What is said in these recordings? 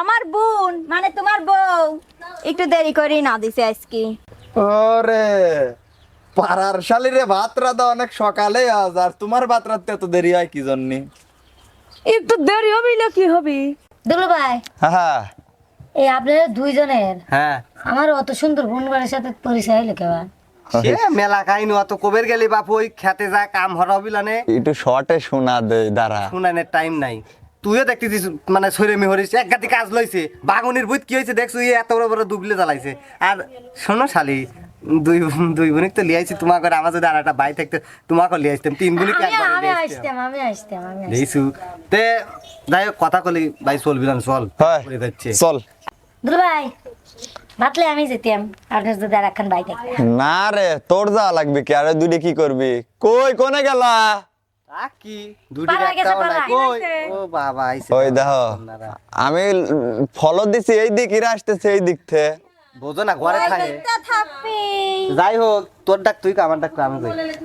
আমার বোন মানে তোমার বউ। একটু দেরি করে না দিছে আজকে। ওরে পাড়ার শালিরে ভাত রাধা অনেক সকালে আজ আর তোমার ভাত রাধতে এত দেরি হয় কি জন্যে? একটু দেরি হবে না কি হবে? দুলু ভাই হ্যাঁ এই আপনাদের দুইজনের? হ্যাঁ। আমার অত সুন্দর বোনগারের সাথে পরিচয় হলো কেবা সে মেলা কাহিনী অত কবের গেলি বাপ ওই খেতে যা কাম হরা বিলানে। একটু শর্টে শোনা দে দাঁড়া। শুনানের টাইম নাই। তুইও দেখতেছিস মানে এক গাতি কাজ লইছে। বাগুনির বুধ কি হয়েছে দেখছ ইয়ে এত বড় বড় দুবলে জ্বালাইছে। আর শোনো শালি দুই দুই বোনিক তো লিয়াইছি আমার যদি আর একটা বাই থাকতে তোমাকে লিয়ে আসতাম তিন বোনিক তে যাই হোক কথা কলি ভাই চলবি না চল। হয় চল। দুলু ভাই ভাতলে আমি যেতাম আপনার যদি আর একখান বাই থাকতে। না রে তোর যাওয়া লাগবে কি? আরে দুইটা কি করবি? কই কোনে গেলা? আমি ফলো দিছি এই দিক ইরা আসতেছে এই দিক থেকে বোঝো না ঘরে থাকে। যাই হোক তোর ডাক তুই আমার ডাক আমি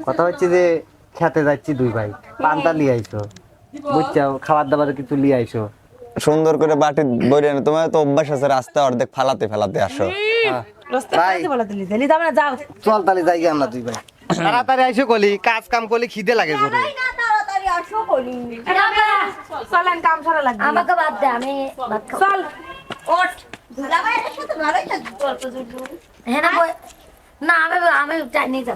কথা হচ্ছে যে খেতে যাচ্ছি দুই ভাই। পান্তা লিয়ে আইছো বুঝছাও খাবার দাবার কিছু লিয়ে আইছো সুন্দর করে বাটি বইরে এনে তোমার তো অভ্যাস আছে রাস্তা অর্ধেক ফালাতে ফালাতে আসো। রাস্তা ভাই। বলা দিলি দিলি যাবে না যাও। চল তাহলে যাই আমরা দুই ভাই। তাড়াতাড়ি আইসো কলি কাজ কাম করলে খিদে লাগে জোরে। চলেন কাম সারা লাগবে আমাকে বাদ দে আমি ভাত খাব চল ওঠ দুলাভাইয়ের সাথে ভালোই থাকবি গল্প জুড়বো হ্যাঁ না না আমি আমি চাই নিয়ে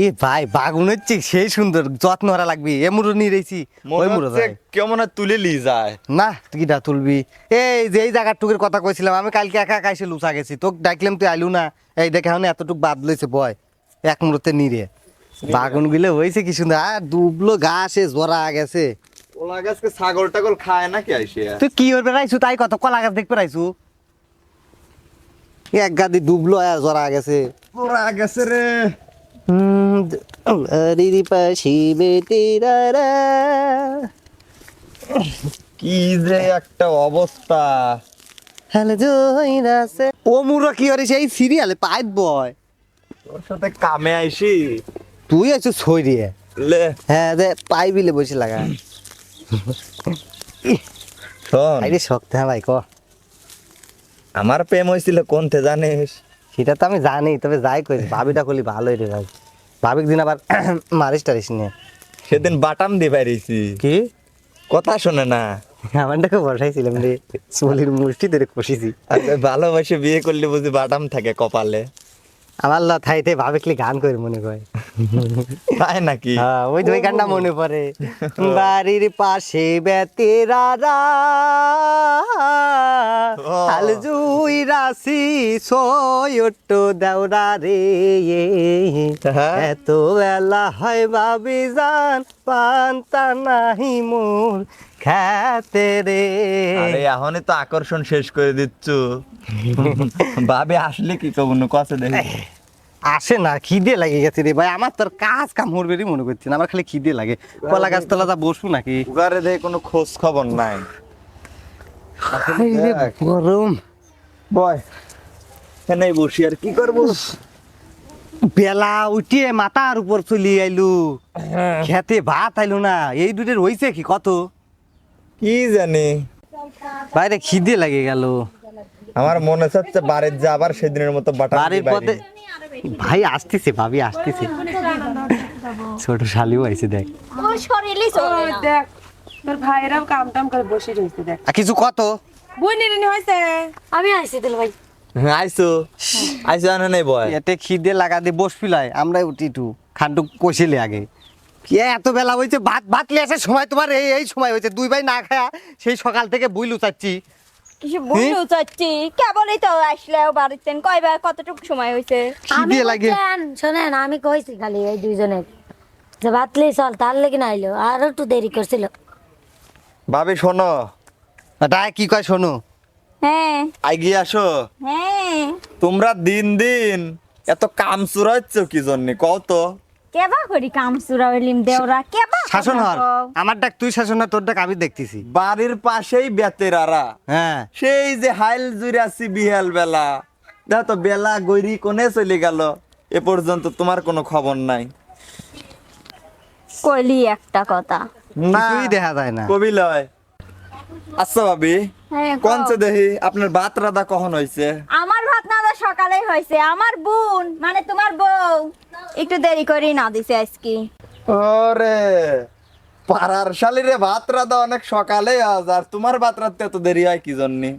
এ ভাই বাগুন হচ্ছে সেই সুন্দর যত্ন হারা লাগবে। এ মুরো নিয়ে রেছি ওই মুরো যাই কেমন তুলে লি যায়। না তুই তুলবি? এই যে এই জায়গার টুকের কথা কইছিলাম আমি কালকে একা একা এসে লুচা গেছি তোকে ডাকলাম তুই আইলু না। এই দেখে এখন এতটুক বাদ লইছে বয়। এক মুহূর্তে নিরে বাগুনগুলো হয়েছে কি সুন্দর। আর দুবলো ঘাসে জোড়া গেছে। ওলা গাছকে ছাগল টাগল খায় নাকি আইসে? তুই কি করবে রাইছু তাই কত কলা গাছ দেখবে রাইছু এক গাদি ডুবলো আর জোড়া গেছে। গেছে রে। রিরি পাশি বেটিরা কি যে একটা অবস্থা। হ্যালো জয়রাসে ও মুরো কি হরে সেই সিরিয়ালে পাইত বয়। তোর সাথে কামে আইসি। তুই আছো ছইরিয়ে লে। হ্যাঁ দে পাই বিলে বসে লাগা। শোন। আইরে শক্ত হ্যাঁ ভাই ক। আমার প্রেম হয়েছিল কোনতে জানিস? সেটা তো আমি জানি তবে যাই করি ভাবিটা করলি ভালোই রে ভাই। ভাবিক দিন আবার মারিস টারিস নিয়ে। সেদিন বাটাম দিয়ে বাইরেছি কি? কথা শোনে না। আমারটাকে বসাইছিলাম রে চুলির মুষ্টি ধরে কষিছি। আর ভালোবাসে বিয়ে করলে বুঝি বাটাম থাকে কপালে। আমার লথাইতে থাইতে ভাবিকলি গান করে মনে করে তাই নাকি? হ্যাঁ ওই দুই গানটা মনে পড়ে। বাড়ির পাশে বেতেরারা হাল জুই রাশি সয়ট দেওরা রে। হ্যাঁ। এত বেলা হয় ভাবি জান পান্তা নাহি মোর খেতে রে। আরে এখনই তো আকর্ষণ শেষ করে দিচ্ছ। ভাবে আসলে কি কবন কছে দেখি। আসে না খিদে লাগে গেছে রে ভাই। আমার তোর কাজ কাম হরবেরই মনে করছি না। আমার খালি খিদে লাগে। কলা গাছ তলা যা বসু নাকি? উগারে দেখে কোনো খোঁজ খবর নাই। গরম। বয় এখানে বসি আর কি করব? বেলা উঠিয়ে মাথার উপর চলি আইলু। খেতে ভাত আইলু না এই দুটের হইছে কি কত? কি জানি। বাইরে খিদে লাগে গেল। আমার মনে হচ্ছে বাড়ির যা আবার সেদিনের মতো দিয়ে বাড়ির পথে ভাই আসতেছে ভাবি আসতেছে। ছোট শালিও আইছে দেখ। দেখ তোর ভাইয়েরাও কাম টাম করে বসে রয়েছে দেখ। আর কিছু কত? বই নিরিনি হয়েছে আমি আসছি দুলু ভাই। হ্যাঁ, আইসো। আইসো আনে নাই বয়। এতে খিদে লাগা দিয়ে বস পিলাই আমরা উঠি টু খান্ডু কষিলে আগে। কি এত বেলা হয়েছে ভাত ভাত লিয়ে আসার সময় তোমার এই এই সময় হয়েছে দুই ভাই না খায়া সেই সকাল থেকে বুইলু চাচ্ছি কিছু বুঝু চাচ্ছি কেবলই তো আসলেও বাড়িতে কয়বার কতটুকু সময় হয়েছে আমি খিদে লাগে। শোনেন আমি কইছি খালি এই দুইজনের যে ভাতলেই চল তার লেগে না আইলো। আর একটু দেরি করছিল। ভাবি শোনো। এটা কি কয় শোনো? হ্যাঁ। আসো। হ্যাঁ। তোমরা দিন দিন এত কাম চুরাচ্ছ কি জন্য? কও তো। কেবা করি কাম সুরা হইলিম দেওরা? কেবা শাসন হর আমার ডাক তুই শাসন হর তোর ডাক আমি দেখতেছি। বাড়ির পাশেই বেতেরারা। হ্যাঁ। সেই যে হাইল জুড়ে আছি বিহাল বেলা। দেখো তো বেলা গৈরি কোনে চলে গেল। এ পর্যন্ত তোমার কোনো খবর নাই। কইলি একটা কথা। না কিছুই দেখা যায় না। কবি লয় আচ্ছা ভাবি হ্যাঁ কোন দেখি? আপনার ভাত রাধা কখন হয়েছে আমার ভাত দেওয়া সকালে হয়েছে আমার বোন মানে তোমার বউ একটু দেরি করে না দিছে আজকে। ওরে পাড়ার শালিরে ভাত রাধা অনেক সকালে আজ আর তোমার ভাত রাধতে এত দেরি হয় কি জন্যে?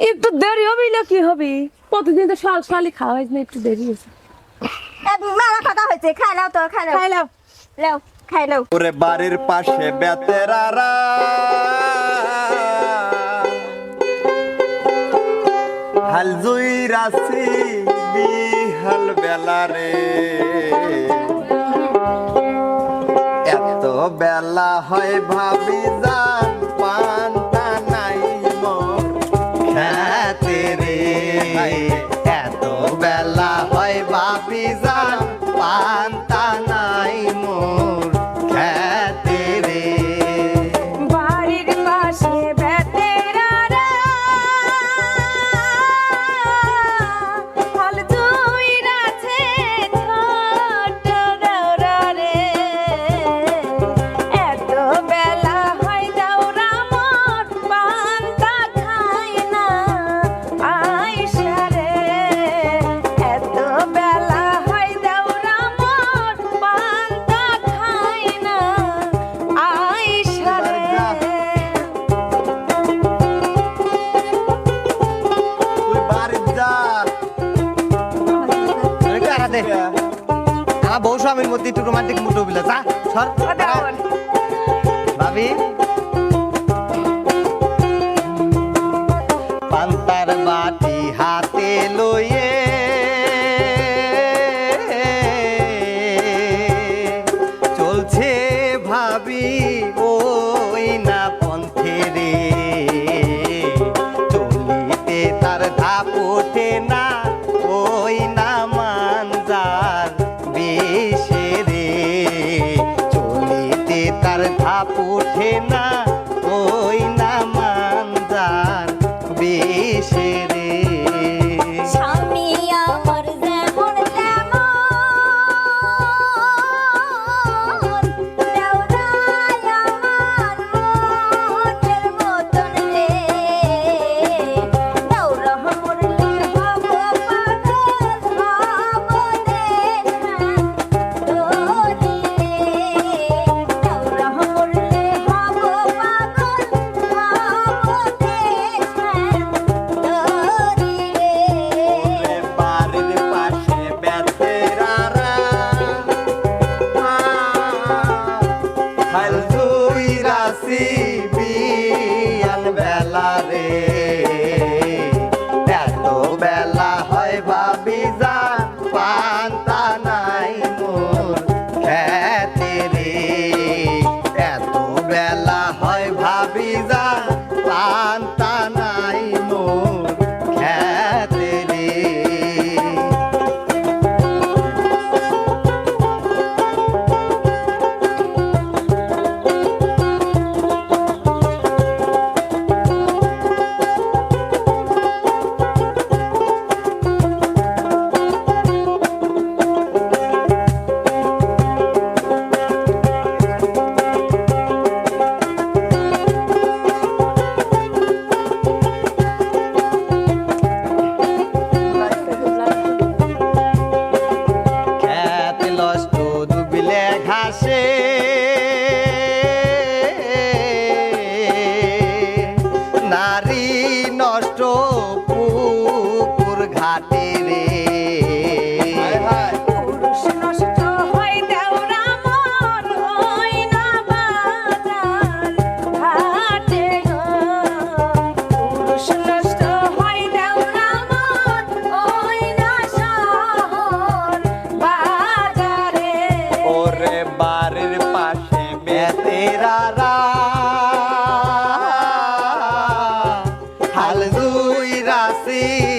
একটু দেরি হবে না কি হবে? প্রতিদিন তো সকাল সকালই খাওয়া হয়েছে না একটু দেরি হয়েছে। এ, মেলা কথা হয়েছে খাই লাও তো খাই লাও খাই লাও লাও খাই ওরে বাড়ির পাশে বেতেরারা হাল জুই রাশি বিহাল বেলা রে। এত বেলা হয় ভাবি যান মধ্যে একটু রোমান্টিক মুটো বিলা যা সর। ভাবি। পান্তার বাটি হাতে লইয়ে beijo রাশি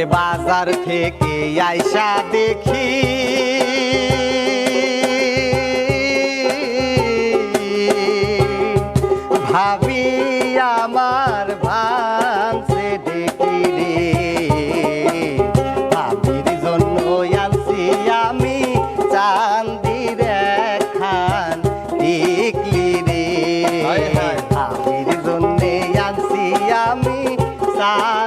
ওরে বাজার থেকে আইসা দেখি। ভাবি আমার ভাঙছে দেখি রে। ভাবির জন্য আনছি আমি চান্দির খান দেখলি রে। ভাবির জন্য আনছি আমি চান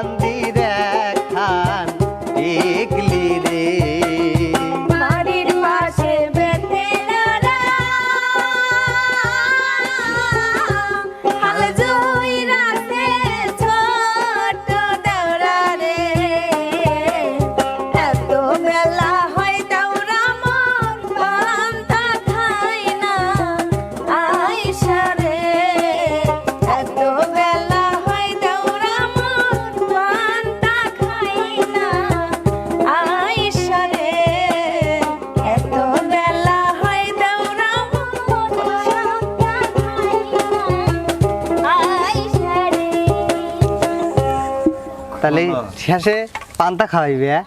শেষে পান্তা খাওয়াইবে হ্যাঁ?